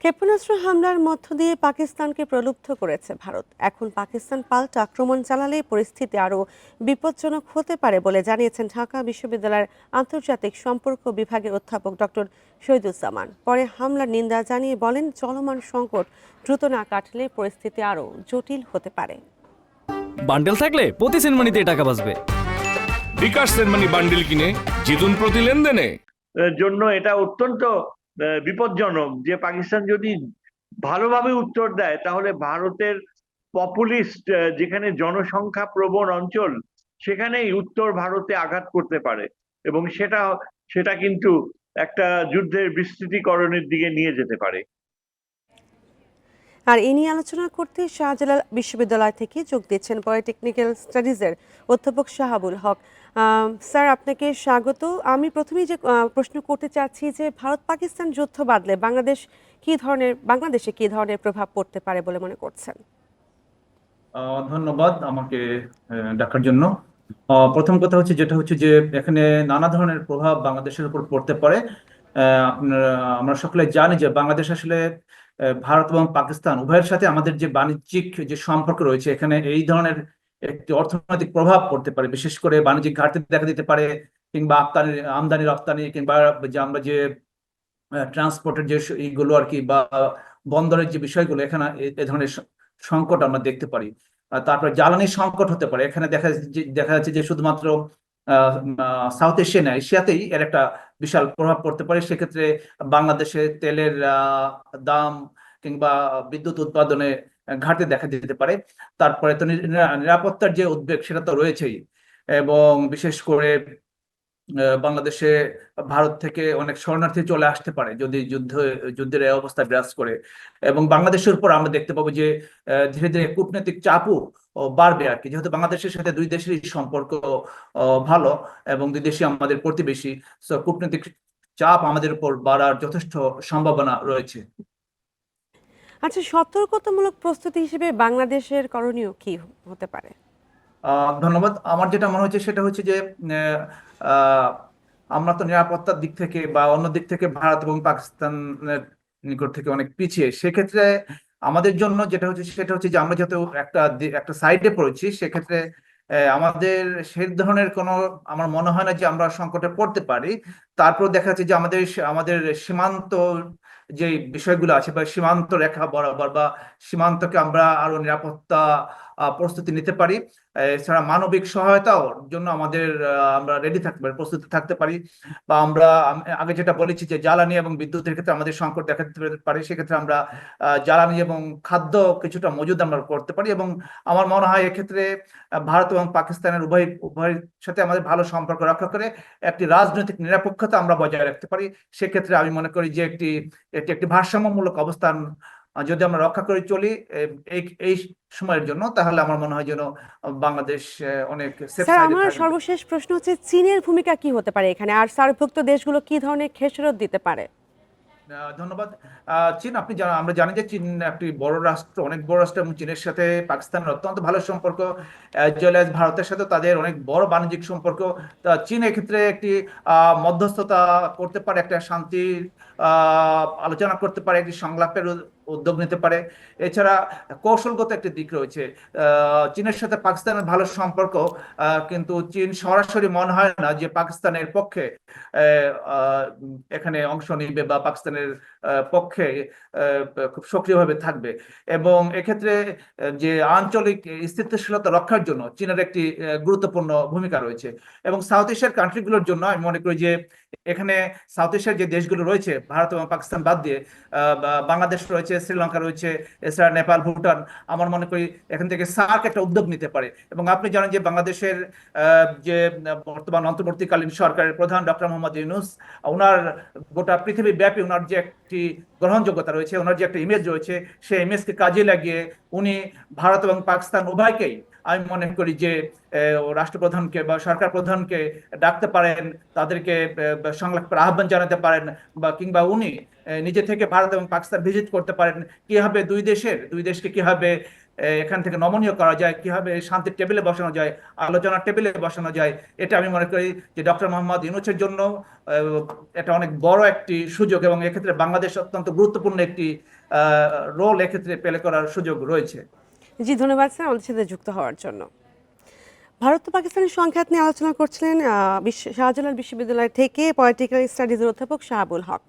ক্ষেপণাস্ত্র হামলার মধ্য দিয়ে পাকিস্তানকে প্রলুব্ধ করেছে ভারত। এখন পাকিস্তান পাল্টা আক্রমণ চালালে পরিস্থিতি আরও বিপজ্জনক হতে পারে বলে জানিয়েছেন ঢাকা বিশ্ববিদ্যালয়ের আন্তর্জাতিক সম্পর্ক বিভাগের অধ্যাপক ডক্টর শহীদুজ্জামান। পরে হামলার নিন্দা জানিয়ে বলেন চলমান সংকট দ্রুত না কাটলে পরিস্থিতি আরও জটিল হতে পারে। বান্ডেল থাকলে প্রতি সেনমানিতে টাকা বাঁচবে। বিকাশ সেনমানি বান্ডিল কিনে জিতুন প্রতি লেনদেনে। জন্য এটা অত্যন্ত বিপজ্জনক। যে পাকিস্তান যদি ভালোভাবে উত্তর দেয়, তাহলে ভারতের পপুলিস্ট যেখানে জনসংখ্যা প্রবণ অঞ্চল, সেখানেই উত্তর ভারতে আঘাত করতে পারে। এবং সেটা সেটা কিন্তু একটা যুদ্ধের বিস্তৃতিকরণের দিকে নিয়ে যেতে পারে। আর এ নিয়ে আলোচনা করতে শাহজালাল বিশ্ববিদ্যালয় থেকে যোগ দিচ্ছেন পলিটেকনিক্যাল স্টাডিজের অধ্যাপক শাহাবুল হক। স্যার, আপনাকে স্বাগত। আমি প্রথমেই যে প্রশ্ন করতে চাচ্ছি যে, ভারত পাকিস্তান যুদ্ধ বাদলে বাংলাদেশ কি ধরনের, বাংলাদেশে কি ধরনের প্রভাব পড়তে পারে বলে মনে করছেন? ধন্যবাদ আমাকে ডাকার জন্য। প্রথম কথা হচ্ছে, যেটা হচ্ছে যে, এখানে নানা ধরনের প্রভাব বাংলাদেশের উপর পড়তে পারে। আপনারা, আমরা সকলে জানি যে বাংলাদেশ আসলে ভারত এবং পাকিস্তান উভয়ের সাথে আমাদের যে বাণিজ্যিক যে সম্পর্ক রয়েছে, এখানে এই ধরনের একটি অর্থনৈতিক প্রভাব পড়তে পারে। বিশেষ করে বাণিজ্যিক ঘাটতি দেখা দিতে পারে, কিংবা আমদানি আমদানি, রপ্তানি, কিংবা যে আমরা যে ট্রান্সপোর্টের যে এইগুলো আর কি, বা বন্দরের যে বিষয়গুলো, এখানে এ- ধরনের সংকট আমরা দেখতে পারি। তারপরে জ্বালানি সংকট হতে পারে। এখানে দেখা দেখা যাচ্ছে যে শুধুমাত্র সাউথ এশিয়া না, এশিয়াতেই এর একটা বিশাল প্রভাব পড়তে পারে, সেক্ষেত্রে বাংলাদেশে তেলের দাম কিংবা বিদ্যুৎ উৎপাদনে ঘাটতি দেখা দিতে পারে। তারপরে তো নিরাপত্তার যে উদ্বেগ সেটা তো রয়েছেই। এবং বিশেষ করে বাংলাদেশে ভারত থেকে অনেক শরণার্থী চলে আসতে পারে যদি যুদ্ধ, যুদ্ধের এই অবস্থা বিরাজ করে। এবং বাংলাদেশের উপর আমরা দেখতে পাবো যে ধীরে ধীরে কূটনৈতিক চাপও বাড়বে আর কি। যেহেতু বাংলাদেশের সাথে দুই দেশেরই সম্পর্ক ভালো এবং দুই দেশই আমাদের প্রতিবেশী কূটনৈতিক চাপ আমাদের উপর বাড়ার যথেষ্ট সম্ভাবনা রয়েছে। আচ্ছা সতর্কতামূলক প্রস্তুতি হিসেবে বাংলাদেশের করণীয় কি হতে পারে? ধন্যবাদ। আমার যেটা মনে হচ্ছে সেটা হচ্ছে যে আমরা তো নিরাপত্তার দিক থেকে বা অন্য দিক থেকে ভারত এবং পাকিস্তানের নিকট থেকে অনেক পিছিয়ে। সেক্ষেত্রে আমাদের জন্য যেটা হচ্ছে সেটা হচ্ছে যে আমরা যেহেতু একটা একটা সাইডে পড়েছি, সেক্ষেত্রে আমাদের সেই ধরনের কোনো, আমার মনে হয় না যে আমরা সংকটে পড়তে পারি। তারপর দেখা যাচ্ছে যে আমাদের আমাদের সীমান্ত যে বিষয়গুলো আছে বা সীমান্ত রেখা বরাবর বা সীমান্তকে আমরা আরও নিরাপত্তা প্রস্তুতি নিতে পারি। এছাড়া মানবিক সহায়তাও জন্য আমাদের আমরা রেডি থাকতে পারি, প্রস্তুত থাকতে পারি। বা আমরা আগে যেটা বলেছি যে জ্বালানি এবং বিদ্যুতের ক্ষেত্রে আমাদের সংকট দেখা দিতে পারে, সেক্ষেত্রে আমরা জ্বালানি এবং খাদ্য কিছুটা মজুদ আমরা করতে পারি এবং আমার মনে হয় এক্ষেত্রে ভারত এবং পাকিস্তানের উভয়, উভয়ের সাথে আমাদের ভালো সম্পর্ক রক্ষা করে একটি রাজনৈতিক নিরপেক্ষতা আমরা বজায় রাখতে পারি। সেক্ষেত্রে আমি মনে করি যে একটি, এটি একটি ভারসাম্যমূলক অবস্থান যদি আমরা রক্ষা করে চলি এই সময়ের জন্য তাহলে আমার মনে হয় যেন বাংলাদেশ অনেক স্যার আমার সর্বশেষ প্রশ্ন হচ্ছে চীনের ভূমিকা কি হতে পারে এখানে? আর সার্কভুক্ত দেশগুলো কি ধরনের খেসারত দিতে পারে? ধন্যবাদ। চীন আপনি আমরা জানি যে চীন একটি বড় রাষ্ট্র অনেক বড় রাষ্ট্র এবং চীনের সাথে পাকিস্তানের অত্যন্ত ভালো সম্পর্ক ভারতের সাথে তাদের অনেক বড় বাণিজ্যিক সম্পর্ক। তা চীন এক্ষেত্রে একটি আহ, মধ্যস্থতা করতে পারে একটা শান্তির আলোচনা করতে পারে একটি সংলাপের উদ্যোগ নিতে পারে। এছাড়া কৌশলগত একটি দিক রয়েছে। চীনের সাথে পাকিস্তানের ভালো সম্পর্ক কিন্তু চীন সরাসরি মনে হয় না যে পাকিস্তানের পক্ষে এখানে অংশ নিবে বা পাকিস্তানের পক্ষে খুব সক্রিয়ভাবে থাকবে। এবং এক্ষেত্রে, যে আঞ্চলিক স্থিতিশীলতা রক্ষার জন্য চীনের একটি গুরুত্বপূর্ণ ভূমিকা রয়েছে। এবং সাউথ এশিয়ার কান্ট্রিগুলোর জন্য আমি মনে করি যে, এখানে সাউথ এশিয়ার যে দেশগুলো রয়েছে, ভারত এবং পাকিস্তান বাদ দিয়ে বাংলাদেশ রয়েছে শ্রীলঙ্কা রয়েছে, এছাড়া নেপাল, ভুটান। আমার মনে করি এখান থেকে সার্ক একটা উদ্যোগ নিতে পারে। এবং আপনি জানেন যে বাংলাদেশের যে বর্তমান অন্তর্বর্তীকালীন সরকারের প্রধান ডক্টর মোহাম্মদ ইউনুস, ওনার গোটা পৃথিবী ব্যাপী ওনার যে একটি গ্রহণযোগ্যতা রয়েছে, ওনার যে একটা ইমেজ রয়েছে, সেই ইমেজকে কাজে লাগিয়ে উনি ভারত এবং পাকিস্তান উভয়কেই আমি মনে করি যে রাষ্ট্রপ্রধানকে বা সরকার প্রধানকে ডাকতে পারেন, তাদেরকে সংলাপের আহ্বান জানাতে পারেন, বা কিংবা উনি নিজে থেকে ভারত এবং পাকিস্তান ভিজিট করতে পারেন। কীভাবে দুই দেশের, দুই দেশকে কীভাবে এখান থেকে নমনীয় করা যায়, কীভাবে শান্তির টেবিলে বসানো যায়, আলোচনার টেবিলে বসানো যায়, এটা আমি মনে করি যে ডক্টর মোহাম্মদ ইউনুসের জন্য এটা অনেক বড় একটি সুযোগ এবং এক্ষেত্রে বাংলাদেশ অত্যন্ত গুরুত্বপূর্ণ একটি রোল এক্ষেত্রে প্লে করার সুযোগ রয়েছে। জি, ধন্যবাদ স্যার, আমাদের সাথে যুক্ত হওয়ার জন্য। ভারত ও পাকিস্তানের সংঘাত নিয়ে আলোচনা করছিলেন শাহজালাল বিশ্ববিদ্যালয় থেকে পলিটিক্যাল স্টাডিজের অধ্যাপক শাহাবুল হক।